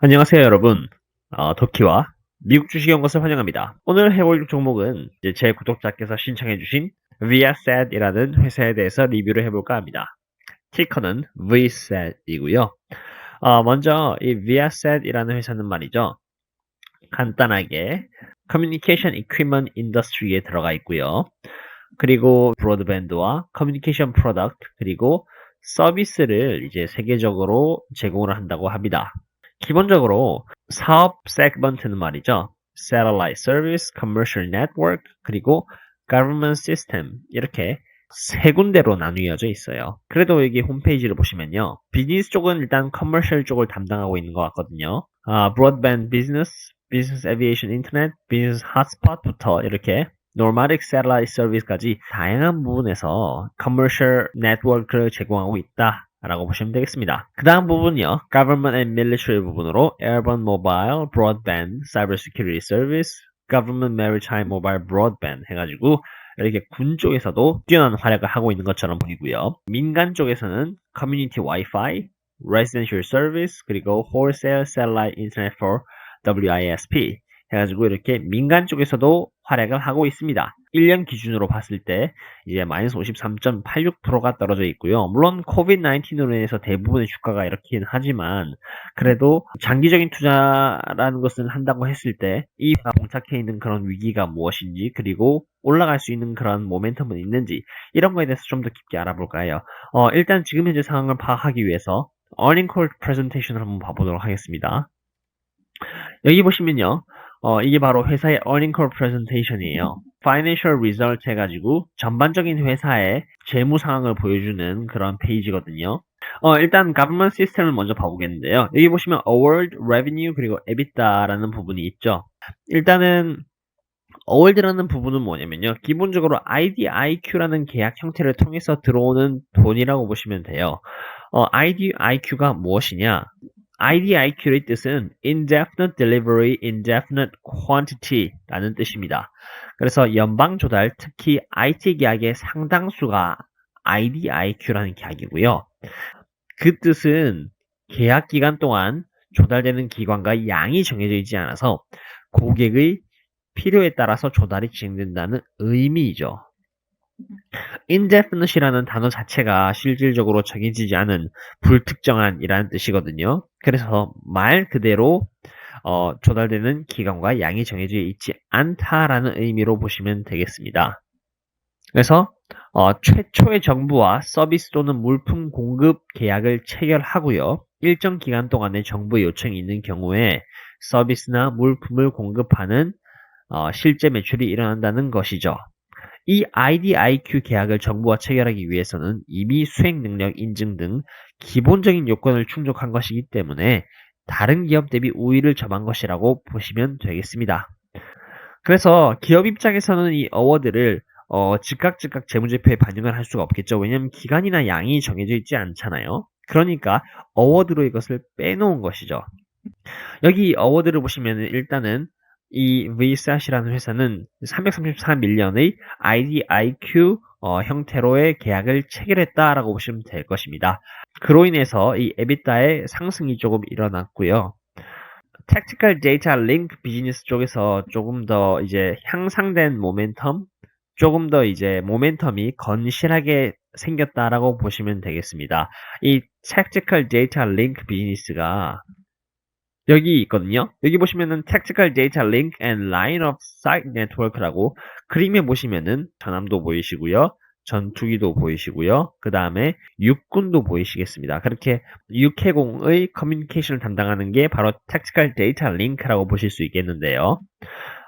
안녕하세요 여러분. 어, 터키와 미국 주식 연구소 환영합니다. 오늘 해볼 종목은 제 구독자께서 신청해주신 Viasat이라는 회사에 대해서 리뷰를 해볼까 합니다. 티커는 VSAT이고요. 어, 먼저 이 Viasat이라는 회사는 말이죠. 간단하게 Communication Equipment Industry에 들어가 있고요. 그리고 브로드밴드와 커뮤니케이션 프로덕트 그리고 서비스를 이제 세계적으로 제공을 한다고 합니다. 기본적으로 사업 세그먼트는 말이죠. Satellite Service, Commercial Network, 그리고 Government System 이렇게 세 군데로 나뉘어져 있어요. 그래도 여기 홈페이지를 보시면요. 비즈니스 쪽은 일단 커머셜 쪽을 담당하고 있는 것 같거든요. 아, 브로드밴드 비즈니스, 비즈니스 에비에이션 인터넷, 비즈니스 핫스팟부터 이렇게 노마딕 셀라이트 서비스까지 다양한 부분에서 커머셜 네트워크를 제공하고 있다. 라고 보시면 되겠습니다. 그 다음 부분이요. Government and Military 부분으로 Airborne Mobile Broadband Cybersecurity Service, Government Maritime Mobile Broadband 해가지고 이렇게 군 쪽에서도 뛰어난 활약을 하고 있는 것처럼 보이고요. 민간 쪽에서는 Community Wi-Fi, Residential Service, 그리고 Wholesale Satellite Internet for WISP 해가지고 이렇게 민간 쪽에서도 활약을 하고 있습니다. 1년 기준으로 봤을 때 이제 마이너스 53.86%가 떨어져 있고요. 물론 코비드-19으로 인해서 대부분의 주가가 이렇긴 하지만 그래도 장기적인 투자라는 것을 한다고 했을 때 이 봉착해 있는 그런 위기가 무엇인지 그리고 올라갈 수 있는 그런 모멘텀은 있는지 이런 거에 대해서 좀 더 깊게 알아볼까요? 어, 일단 지금 현재 상황을 파악하기 위해서 call presentation을 한번 봐보도록 하겠습니다. 여기 보시면요. 어, 이게 바로 회사의 earning call presentation이에요. financial result 해가지고 전반적인 회사의 재무 상황을 보여주는 그런 페이지거든요. 어, 일단 government system을 먼저 봐보겠는데요. 여기 보시면 award, revenue, 그리고 EBITDA라는 부분이 있죠. 일단은 award라는 부분은 뭐냐면요. 기본적으로 IDIQ라는 계약 형태를 통해서 들어오는 돈이라고 보시면 돼요. 어, IDIQ가 무엇이냐? IDIQ의 뜻은 Indefinite Delivery, Indefinite Quantity라는 뜻입니다. 그래서 연방 조달, 특히 IT 계약의 상당수가 IDIQ라는 계약이고요. 그 뜻은 계약 기간 동안 조달되는 기관과 양이 정해져 있지 않아서 고객의 필요에 따라서 조달이 진행된다는 의미이죠. Indefinite이라는 단어 자체가 실질적으로 정해지지 않은 불특정한이라는 뜻이거든요. 그래서 말 그대로 어, 조달되는 기간과 양이 정해져 있지 않다라는 의미로 보시면 되겠습니다. 그래서 어, 최초의 정부와 서비스 또는 물품 공급 계약을 체결하고요. 일정 기간 동안에 정부 요청이 있는 경우에 서비스나 물품을 공급하는 어, 실제 매출이 일어난다는 것이죠. 이 IDIQ 계약을 정부와 체결하기 위해서는 이미 수행 능력 인증 등 기본적인 요건을 충족한 것이기 때문에 다른 기업 대비 우위를 점한 것이라고 보시면 되겠습니다. 그래서 기업 입장에서는 이 어워드를 어, 즉각 즉각 재무제표에 반영을 할 수가 없겠죠. 왜냐하면 기간이나 양이 정해져 있지 않잖아요. 그러니까 어워드로 이것을 빼놓은 것이죠. 여기 어워드를 보시면 일단은 이 VSAT이라는 회사는 334밀리언의 IDIQ 어, 형태로의 계약을 체결했다라고 보시면 될 것입니다. 그로 인해서 이 에비타의 상승이 조금 일어났고요. Tactical Data Link 비즈니스 쪽에서 조금 더 이제 향상된 모멘텀, 조금 더 이제 모멘텀이 건실하게 생겼다라고 보시면 되겠습니다. 이 Tactical Data Link 비즈니스가 여기 있거든요. 여기 보시면은 Tactical Data Link and Line of Sight Network라고 그림에 보시면은 전함도 보이시고요. 전투기도 보이시고요. 그 다음에 육군도 보이시겠습니다. 그렇게 육해공의 커뮤니케이션을 담당하는 게 바로 Tactical Data Link라고 보실 수 있겠는데요.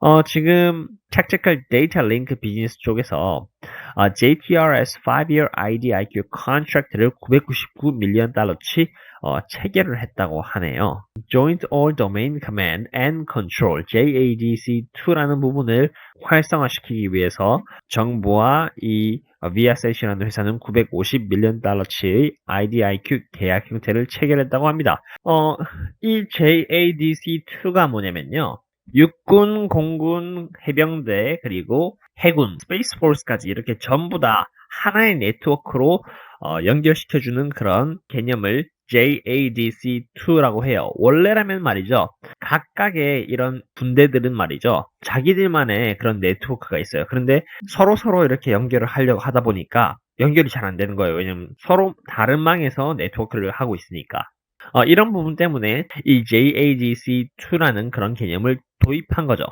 어, 지금 Tactical Data Link 비즈니스 쪽에서 어, JTRS 5-year IDIQ 컨트랙트를 999 밀리언 달러치 어, 체결을 했다고 하네요. Joint All Domain Command and Control JADC2라는 부분을 활성화시키기 위해서 정부와 이 VSAT이라는 회사는 950 밀리언 달러치의 IDIQ 계약 형태를 체결했다고 합니다. 어, 이 JADC2가 뭐냐면요. 육군, 공군, 해병대, 그리고 해군, 스페이스 포스까지 이렇게 전부 다 하나의 네트워크로 어, 연결시켜주는 그런 개념을 JADC2라고 해요. 원래라면 말이죠. 각각의 이런 군대들은 말이죠. 자기들만의 그런 네트워크가 있어요. 그런데 서로 서로 이렇게 연결을 하려고 하다 보니까 연결이 잘 안 되는 거예요. 왜냐면 서로 다른 망에서 네트워크를 하고 있으니까. 어, 이런 부분 때문에 이 JADC2라는 그런 개념을 도입한 거죠.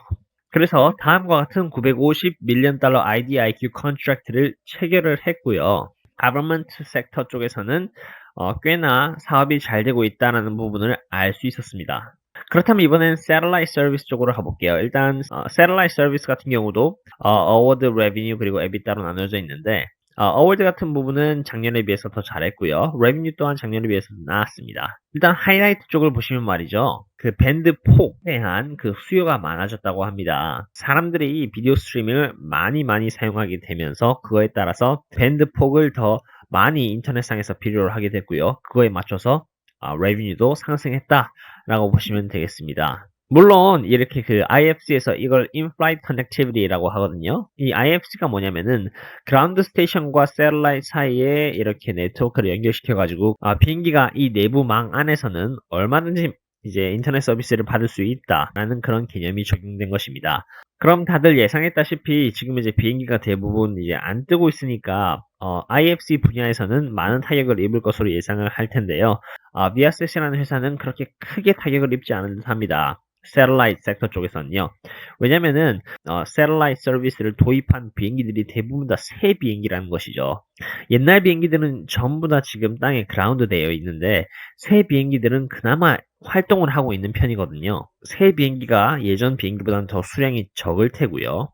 그래서 다음과 같은 950 밀리언 달러 IDIQ 컨트랙트를 체결을 했고요. government 섹터 쪽에서는 어, 꽤나 사업이 잘 되고 있다는 부분을 알 수 있었습니다. 그렇다면 이번엔 satellite 서비스 쪽으로 가볼게요. 일단 어, satellite 서비스 같은 경우도 어, 어워드 레비뉴 그리고 에비따로 나눠져 있는데 어, 어워드 같은 부분은 작년에 비해서 더 잘했고요. 레비뉴 또한 작년에 비해서 나았습니다. 일단 하이라이트 쪽을 보시면 말이죠. 그 밴드 폭에 대한 그 수요가 많아졌다고 합니다. 사람들이 비디오 스트리밍을 많이 많이 사용하게 되면서 그거에 따라서 밴드 폭을 더 많이 인터넷상에서 필요로 하게 됐고요. 그거에 맞춰서 아, 레비뉴도 상승했다라고 보시면 되겠습니다. 물론 이렇게 그 IFC에서 이걸 In-Flight Connectivity라고 하거든요. 이 IFC가 뭐냐면은 그라운드 스테이션과 셀라이트 사이에 이렇게 네트워크를 연결시켜 가지고 아, 비행기가 이 내부망 안에서는 얼마든지 이제 인터넷 서비스를 받을 수 있다라는 그런 개념이 적용된 것입니다. 그럼 다들 예상했다시피 지금 이제 비행기가 대부분 이제 안 뜨고 있으니까 어, IFC 분야에서는 많은 타격을 입을 것으로 예상을 할 텐데요. 어, 비아셋이라는 회사는 그렇게 크게 타격을 입지 않은 듯 합니다. 세럴라이트 섹터 쪽에서는요. 왜냐면은 어, 세럴라이트 서비스를 도입한 비행기들이 대부분 다 새 비행기라는 것이죠. 옛날 비행기들은 전부 다 지금 땅에 그라운드 되어 있는데 새 비행기들은 그나마 활동을 하고 있는 편이거든요. 새 비행기가 예전 비행기보다는 더 수량이 적을 테고요.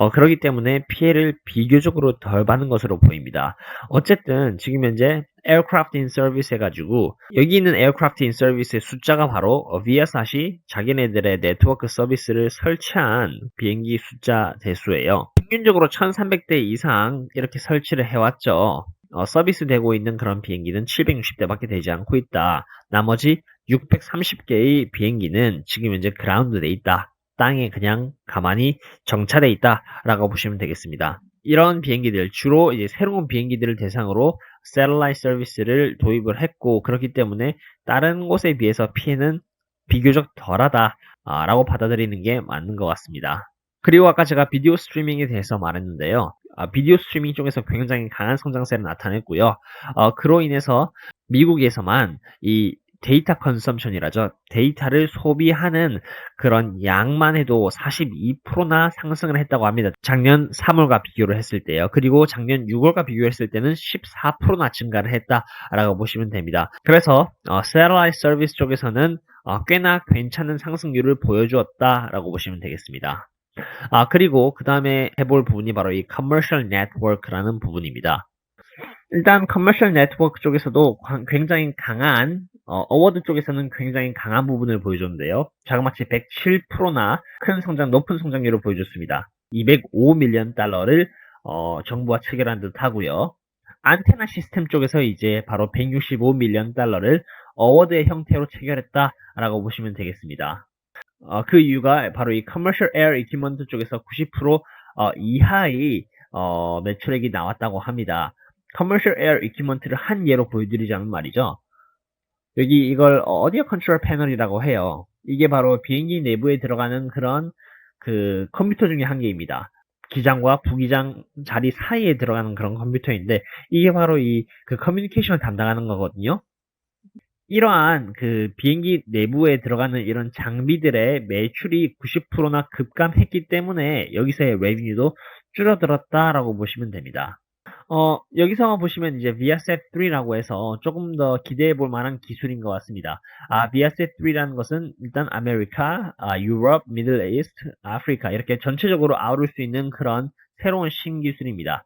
어, 그렇기 때문에 피해를 비교적으로 덜 받는 것으로 보입니다. 어쨌든 지금 현재 aircraft in service 해가지고 여기 있는 aircraft in service의 숫자가 바로 viasat이 자기네들의 네트워크 서비스를 설치한 비행기 숫자 대수예요. 평균적으로 1300대 이상 이렇게 설치를 해왔죠. 어, 서비스 되고 있는 그런 비행기는 760대밖에 되지 않고 있다. 나머지 630개의 비행기는 지금 현재 그라운드돼 있다. 땅에 그냥 가만히 정차돼 있다라고 보시면 되겠습니다. 이런 비행기들 주로 이제 새로운 비행기들을 대상으로 셀라이 서비스를 도입을 했고 그렇기 때문에 다른 곳에 비해서 피해는 비교적 덜하다라고 받아들이는 게 맞는 것 같습니다. 그리고 아까 제가 비디오 스트리밍에 대해서 말했는데요. 아, 비디오 스트리밍 쪽에서 굉장히 강한 성장세를 나타냈고요. 어, 그로 인해서 미국에서만 이 데이터 컨섬션이라죠. 데이터를 소비하는 그런 양만 해도 42%나 상승을 했다고 합니다. 작년 3월과 비교를 했을 때요. 그리고 작년 6월과 비교했을 때는 14%나 증가를 했다라고 보시면 됩니다. 그래서 어, 셀라이트 서비스 쪽에서는 어, 꽤나 괜찮은 상승률을 보여주었다라고 보시면 되겠습니다. 아 그리고 그 다음에 해볼 부분이 바로 이 커머셜 네트워크라는 부분입니다. 일단 커머셜 네트워크 쪽에서도 굉장히 강한 어, 워드 쪽에서는 굉장히 강한 부분을 보여줬는데요. 자그마치 107%나 큰 성장, 높은 성장률을 보여줬습니다. 205밀리언 달러를 어, 정부와 체결한 듯 하고요. 안테나 시스템 쪽에서 이제 바로 165밀리언 달러를 어워드의 형태로 체결했다라고 보시면 되겠습니다. 어, 그 이유가 바로 이 커머셜 에어 이퀴먼트 쪽에서 90% 어, 이하의 어, 매출액이 나왔다고 합니다. 커머셜 에어 이퀴먼트를 한 예로 보여드리자면 말이죠. 여기 이걸 어디어 컨트롤 패널이라고 해요. 이게 바로 비행기 내부에 들어가는 그런 그 컴퓨터 중에 한 개입니다. 기장과 부기장 자리 사이에 들어가는 그런 컴퓨터인데 이게 바로 이 그 커뮤니케이션을 담당하는 거거든요. 이러한 그 비행기 내부에 들어가는 이런 장비들의 매출이 90%나 급감했기 때문에 여기서의 레비뉴도 줄어들었다라고 보시면 됩니다. 어, 여기서 보시면 이제 ViaSat 3라고 해서 조금 더 기대해 볼 만한 기술인 것 같습니다. 아, ViaSat 3라는 것은 일단 아메리카, 아, 유럽, 미들 이스트, 아프리카 이렇게 전체적으로 아우를 수 있는 그런 새로운 신기술입니다.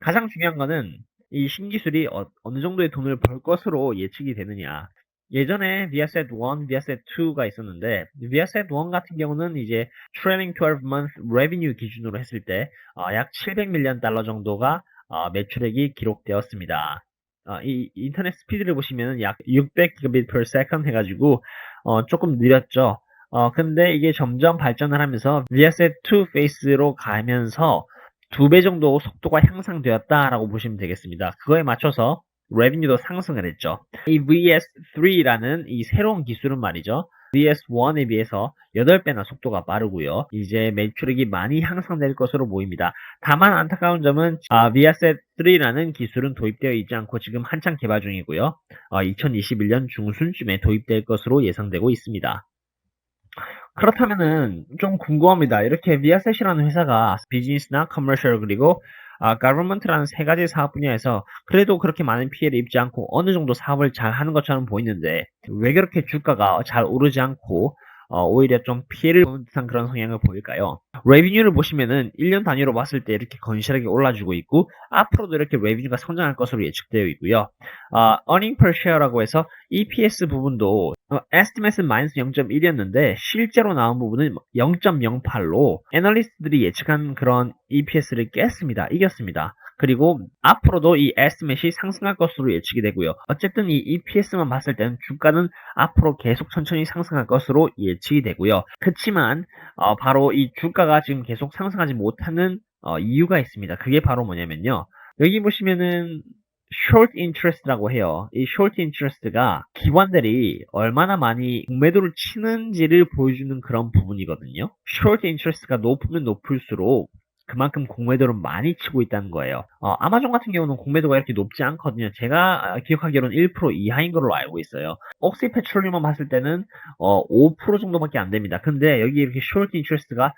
가장 중요한 거는 이 신기술이 어, 느 정도의 돈을 벌 것으로 예측이 되느냐. 예전에 Viasat 1, Viasat 2가 있었는데 Viasat 1 같은 경우는 이제 trailing 12 month revenue 기준으로 했을 때 어, 약 700밀리언 달러 정도가 어, 매출액이 기록되었습니다. 어, 이 인터넷 스피드를 보시면 약 600gb per second 해가지고 어, 조금 느렸죠. 어, 근데 이게 점점 발전을 하면서 Viasat 2 페이스로 가면서 두 배 정도 속도가 향상되었다라고 보시면 되겠습니다. 그거에 맞춰서 레비뉴도 상승을 했죠. 이 VS3라는 이 새로운 기술은 말이죠. VS1에 비해서 8배나 속도가 빠르고요. 이제 매출액이 많이 향상될 것으로 보입니다. 다만 안타까운 점은 아, VS3라는 기술은 도입되어 있지 않고 지금 한창 개발 중이고요. 어, 2021년 중순쯤에 도입될 것으로 예상되고 있습니다. 그렇다면은 좀 궁금합니다. 이렇게 VS이라는 회사가 비즈니스나 커머셜 그리고 아, government라는 세 가지 사업 분야에서 그래도 그렇게 많은 피해를 입지 않고 어느 정도 사업을 잘 하는 것처럼 보이는데 왜 그렇게 주가가 잘 오르지 않고 어, 오히려 좀 피해를 보는 듯한 그런 성향을 보일까요? 레비뉴를 보시면은 1년 단위로 봤을 때 이렇게 건실하게 올라주고 있고 앞으로도 이렇게 레비뉴가 성장할 것으로 예측되어 있고요. 어, earning per share라고 해서 EPS 부분도 어, estimate은 마이너스 0.1이었는데 실제로 나온 부분은 0.08로 애널리스트들이 예측한 그런 EPS를 깼습니다. 이겼습니다. 그리고 앞으로도 이 에스티메이트이 상승할 것으로 예측이 되고요. 어쨌든 이 EPS만 봤을 때는 주가는 앞으로 계속 천천히 상승할 것으로 예측이 되고요. 그렇지만 어, 바로 이 주가가 지금 계속 상승하지 못하는 어, 이유가 있습니다. 그게 바로 뭐냐면요. 여기 보시면은 short interest라고 해요. 이 short interest가 기관들이 얼마나 많이 공매도를 치는지를 보여주는 그런 부분이거든요. short interest가 높으면 높을수록 그만큼 공매도를 많이 치고 있다는 거예요. 어, 아마존 같은 경우는 공매도가 이렇게 높지 않거든요. 제가 기억하기로는 1% 이하인 걸로 알고 있어요. 옥시 페트롤리움만 봤을 때는 어, 5% 정도밖에 안 됩니다. 근데 여기 이렇게 숄트 인트레스트가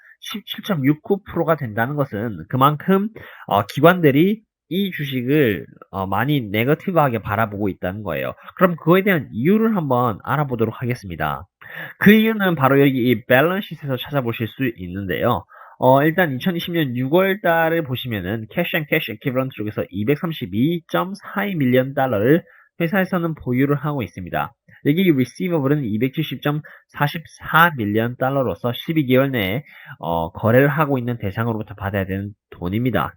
17.69%가 된다는 것은 그만큼 어, 기관들이 이 주식을 어, 많이 네거티브하게 바라보고 있다는 거예요. 그럼 그거에 대한 이유를 한번 알아보도록 하겠습니다. 그 이유는 바로 여기 이 밸런시트에서 찾아보실 수 있는데요. 어, 일단 2020년 6월 달을 보시면은 캐시 앤 캐시 에퀴브런트 쪽에서 232.42 밀리언 달러를 회사에서는 보유를 하고 있습니다. 여기 리시버블은 270.44 밀리언 달러로서 12개월 내에 어, 거래를 하고 있는 대상으로부터 받아야 되는 돈입니다.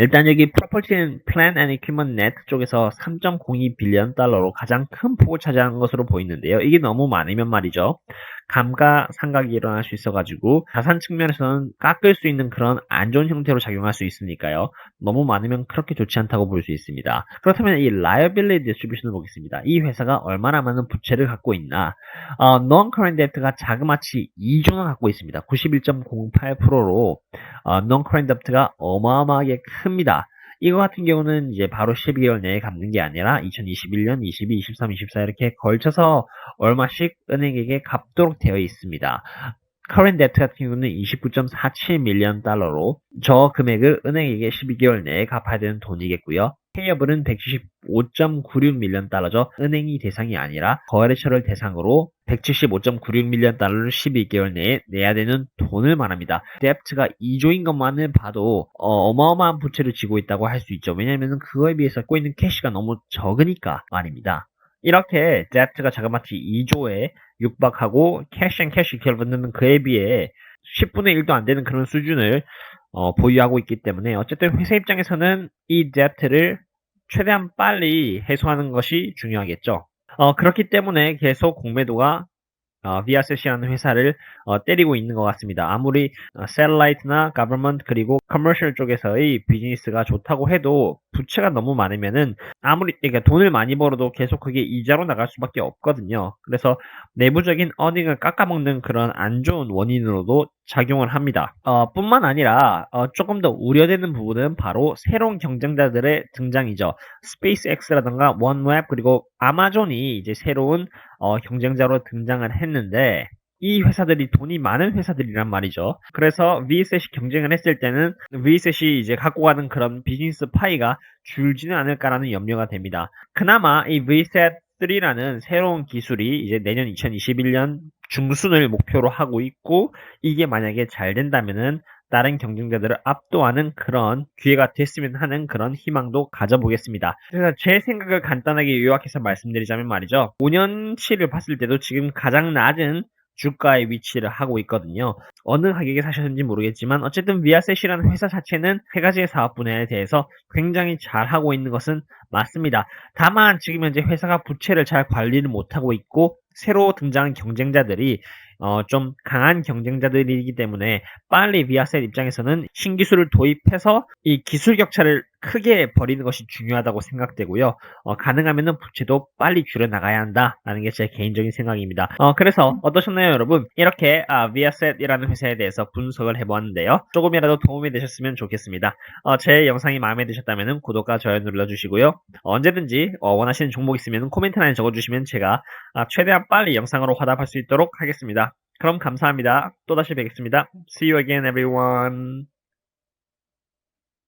일단 여기 Property and Plant and Equipment Net 쪽에서 3.02 빌리언 달러로 가장 큰 폭을 차지하는 것으로 보이는데요. 이게 너무 많으면 말이죠. 감가상각이 일어날 수 있어가지고 자산 측면에서는 깎을 수 있는 그런 안 좋은 형태로 작용할 수 있으니까요. 너무 많으면 그렇게 좋지 않다고 볼 수 있습니다. 그렇다면 이 liability distribution을 보겠습니다. 이 회사가 얼마나 많은 부채를 갖고 있나 어, non-current debt가 자그마치 2조나 갖고 있습니다. 91.08%로 어, non-current debt가 어마어마하게 큽니다. 이거 같은 경우는 이제 바로 12개월 내에 갚는 게 아니라 2021년, 22, 23, 24 이렇게 걸쳐서 얼마씩 은행에게 갚도록 되어 있습니다. current debt 같은 경우는 29.47 밀리언 달러로 저 금액을 은행에게 12개월 내에 갚아야 되는 돈이겠고요. 페이어블은 175.96 밀리언 달러죠. 은행이 대상이 아니라 거래처를 대상으로 175.96 밀리언 달러를 12개월 내에 내야 되는 돈을 말합니다. 뎁트가 2조인 것만을 봐도 어, 마어마한 부채를 지고 있다고 할 수 있죠. 왜냐하면 그거에 비해서 있는 캐시가 너무 적으니까 말입니다. 이렇게 뎁트가 자그마치 2조에 육박하고 캐시 앤 캐시 결분은 그에 비해 10분의 1도 안 되는 그런 수준을 어, 보유하고 있기 때문에 어쨌든 회사 입장에서는 이 뎁트를 최대한 빨리 해소하는 것이 중요하겠죠. 어, 그렇기 때문에 계속 공매도가 어, 비아셋이라는 회사를 어, 때리고 있는 것 같습니다. 아무리 어, 셀라이트나 가버먼트 그리고 커머셜 쪽에서의 비즈니스가 좋다고 해도 부채가 너무 많으면은 아무리 그러니까 돈을 많이 벌어도 계속 그게 이자로 나갈 수밖에 없거든요. 그래서 내부적인 어닝을 깎아먹는 그런 안 좋은 원인으로도 작용을 합니다. 어, 뿐만 아니라 어, 조금 더 우려되는 부분은 바로 새로운 경쟁자들의 등장이죠. 스페이스X라든가 원웹 그리고 아마존이 이제 새로운 어, 경쟁자로 등장을 했는데 이 회사들이 돈이 많은 회사들이란 말이죠. 그래서 VSET이 경쟁을 했을 때는 VSET이 이제 갖고 가는 그런 비즈니스 파이가 줄지는 않을까라는 염려가 됩니다. 그나마 이 VSET 3라는 새로운 기술이 이제 내년 2021년 중순을 목표로 하고 있고 이게 만약에 잘 된다면은 다른 경쟁자들을 압도하는 그런 기회가 됐으면 하는 그런 희망도 가져보겠습니다. 그래서 제 생각을 간단하게 요약해서 말씀드리자면 말이죠. 5년치를 봤을 때도 지금 가장 낮은 주가의 위치를 하고 있거든요. 어느 가격에 사셨는지 모르겠지만 어쨌든 비아셋이라는 회사 자체는 세 가지의 사업 분야에 대해서 굉장히 잘 하고 있는 것은 맞습니다. 다만 지금 현재 회사가 부채를 잘 관리를 못하고 있고 새로 등장한 경쟁자들이 어, 좀 강한 경쟁자들이기 때문에 빨리 비아셋 입장에서는 신기술을 도입해서 이 기술 격차를 크게 버리는 것이 중요하다고 생각되고요. 어, 가능하면은 부채도 빨리 줄여나가야 한다라는 게 제 개인적인 생각입니다. 어, 그래서 어떠셨나요, 여러분? 이렇게 아, viaset이라는 회사에 대해서 분석을 해보았는데요. 조금이라도 도움이 되셨으면 좋겠습니다. 어, 제 영상이 마음에 드셨다면 구독과 좋아요 눌러주시고요. 어, 언제든지 어, 원하시는 종목 있으면 코멘트란에 적어주시면 제가 아, 최대한 빨리 영상으로 화답할 수 있도록 하겠습니다. 그럼 감사합니다. 또다시 뵙겠습니다. See you again, everyone.